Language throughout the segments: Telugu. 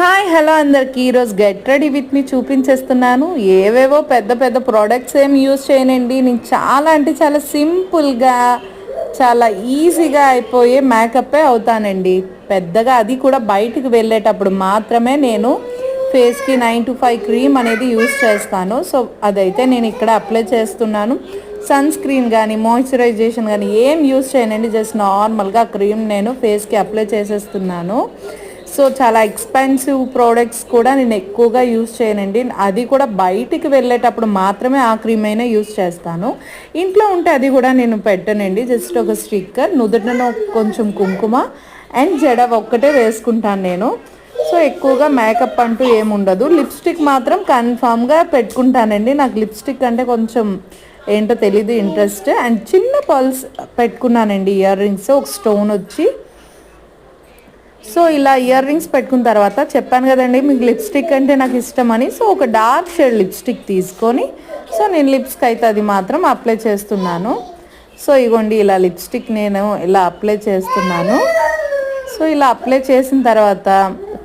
హాయ్ హలో అందరికి. ఈరోజు గెట్ రెడీ విత్ మీ చూపించేస్తున్నాను. ఏవేవో పెద్ద పెద్ద ప్రోడక్ట్స్ ఏం యూజ్ చేయనండి. నేను చాలా అంటే చాలా సింపుల్గా చాలా ఈజీగా అయిపోయే మేకప్పే అవుతానండి. పెద్దగా అది కూడా బయటకు వెళ్ళేటప్పుడు మాత్రమే నేను ఫేస్కి నైన్ టు ఫైవ్ క్రీమ్ అనేది యూజ్ చేస్తాను. సో అదైతే నేను ఇక్కడ అప్లై చేస్తున్నాను. సన్ స్క్రీన్ కానీ మాయిశ్చరైజేషన్ కానీ ఏం యూజ్ చేయనండి. జస్ట్ నార్మల్గా క్రీమ్ నేను ఫేస్కి అప్లై చేసేస్తున్నాను. సో చాలా ఎక్స్పెన్సివ్ ప్రోడక్ట్స్ కూడా నేను ఎక్కువగా యూజ్ చేయనండి. అది కూడా బయటికి వెళ్ళేటప్పుడు మాత్రమే ఆ క్రీమ్ అయినా యూస్ చేస్తాను. ఇంట్లో ఉంటే అది కూడా నేను పెట్టనండి. జస్ట్ ఒక స్టిక్కర్ నుదుటను కొంచెం కుంకుమ అండ్ జడ ఒక్కటే వేసుకుంటాను నేను. సో ఎక్కువగా మేకప్ అంటూ ఏముండదు లిప్స్టిక్ మాత్రం కన్ఫామ్గా పెట్టుకుంటానండి. నాకు లిప్స్టిక్ అంటే కొంచెం ఏంటో తెలీదు ఇంట్రెస్ట్ అండ్ చిన్న పల్స్ పెట్టుకున్నానండి ఇయర్ రింగ్స్ ఒక స్టోన్ వచ్చి సో ఇలా ఇయర్ రింగ్స్ పెట్టుకున్న తర్వాత చెప్పాను కదండి మీకు లిప్స్టిక్ అంటే నాకు ఇష్టమని. సో ఒక డార్క్ షేడ్ లిప్స్టిక్ తీసుకొని సో నేను లిప్స్కి అయితే అది మాత్రం అప్లై చేస్తున్నాను. సో ఇగోండి ఇలా లిప్స్టిక్ నేను ఇలా అప్లై చేస్తున్నాను. సో ఇలా అప్లై చేసిన తర్వాత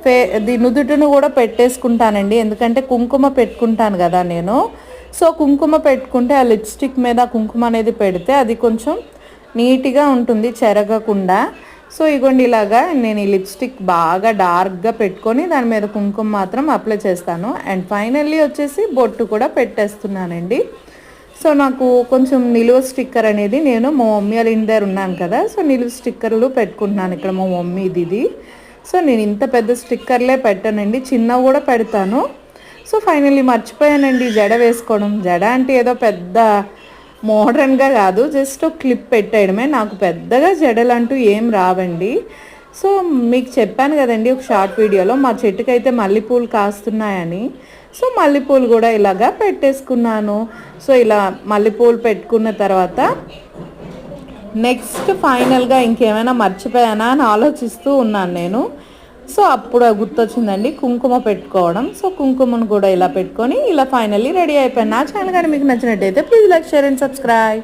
ఫే ఇది నుదుటిని కూడా పెట్టేసుకుంటానండి. ఎందుకంటే కుంకుమ పెట్టుకుంటాను కదా నేను. సో కుంకుమ పెట్టుకుంటే ఆ లిప్స్టిక్ మీద కుంకుమ అనేది పెడితే అది కొంచెం నీట్గా ఉంటుంది చెరగకుండా. సో ఇగోండి ఇలాగా నేను ఈ లిప్స్టిక్ బాగా డార్క్గా పెట్టుకొని దాని మీద కుంకుమ మాత్రం అప్లై చేస్తాను. అండ్ ఫైనల్లీ వచ్చేసి బొట్టు కూడా పెట్టేస్తున్నానండి. సో నాకు కొంచెం నిలువ స్టిక్కర్ అనేది నేను మా మమ్మీ వాళ్ళ ఇంటి దగ్గర ఉన్నాను కదా సో నిలువ స్టిక్కర్లు పెట్టుకుంటున్నాను ఇక్కడ మా మమ్మీది ఇది. సో నేను ఇంత పెద్ద స్టిక్కర్లే పెట్టానండి చిన్నవి కూడా పెడతాను. సో ఫైనల్లీ మర్చిపోయానండి జడ వేసుకోవడం. జడ అంటే ఏదో పెద్ద మోడర్న్గా కాదు జస్ట్ ఒక క్లిప్ పెట్టేయడమే. నాకు పెద్దగా జడలు అంటూ ఏం రావండి. సో మీకు చెప్పాను కదండి ఒక షార్ట్ వీడియోలో మా చెట్టుకైతే మల్లెపూలు కాస్తున్నాయని. సో మల్లెపూలు కూడా ఇలాగా పెట్టేసుకున్నాను. సో ఇలా మల్లెపూలు పెట్టుకున్న తర్వాత నెక్స్ట్ ఫైనల్గా ఇంకేమైనా మర్చిపోయానా అని ఆలోచిస్తూ ఉన్నాను నేను. సో అప్పుడు గుర్తొచ్చిందండి కుంకుమ పెట్టుకోవడం. సో కుంకుమను కూడా ఇలా పెట్టుకొని ఇలా ఫైనల్లీ రెడీ అయిపోయాను. నా ఛానల్ కానీ మీకు నచ్చినట్టయితే please like share and subscribe